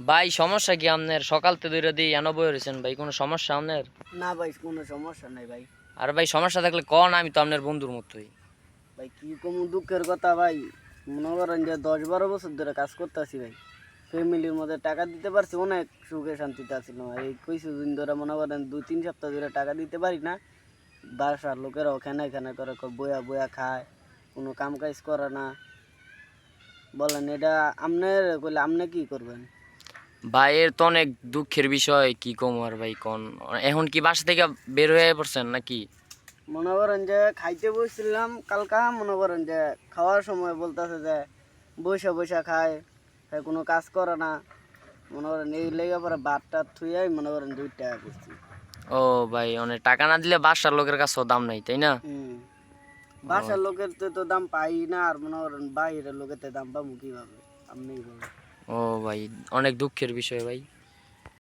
ভাই সমস্যা কি আপনার? সকালতে দূরে দিয়ে এনবই রয়েছেন ভাই কোনো সমস্যা আপনার? না ভাই কোনো সমস্যা নাই ভাই। আর ভাই সমস্যা থাকলে কন আমি তো আপনার বন্ধুর মতোই। ভাই কি কম দুঃখের কথা ভাই? মনে করেন যে দশ বারো বছর ধরে কাজ করতেছি ভাই। ফ্যামিলির মধ্যে টাকা দিতে পারছি অনেক সুখে শান্তিতে আছিলাম আর এই কিছু দিন ধরে মনে করেন দু তিন সপ্তাহ ধরে টাকা দিতে পারি না। বাসার লোকেরা ওখানে এখানে করে বয়া বয়া খায় কোনো কাম কাজ করে না। বলেন এটা আপনার কইলে আপনি কি করবেন? ভাইয়ের তো অনেক দুঃখের বিষয় কি কম আর ভাই কোন? এখন কি বাসা থেকে বের হয়ে পড়ছেন নাকি? মনে করেন যে খাইতে বসছিলাম কালকা মনে করেন যে খাওয়ার সময় বলতেছে যে বৈশা বৈশা খায় কোনো কাজ করে না। মনে করেন এই লেগে পরে ভাত টাত থুইয়াই মনে করেন দুই টাকা করছি। ও ভাই অনেক টাকা না দিলে বাসার লোকের কাছেও দাম নাই তাই না? বাসার লোকের তো তো দাম পাই না আর মনে করেন বাইরের লোকের দাম পাবো কীভাবে? বলেন ও ভাই অনেক দুঃখের বিষয় ভাই।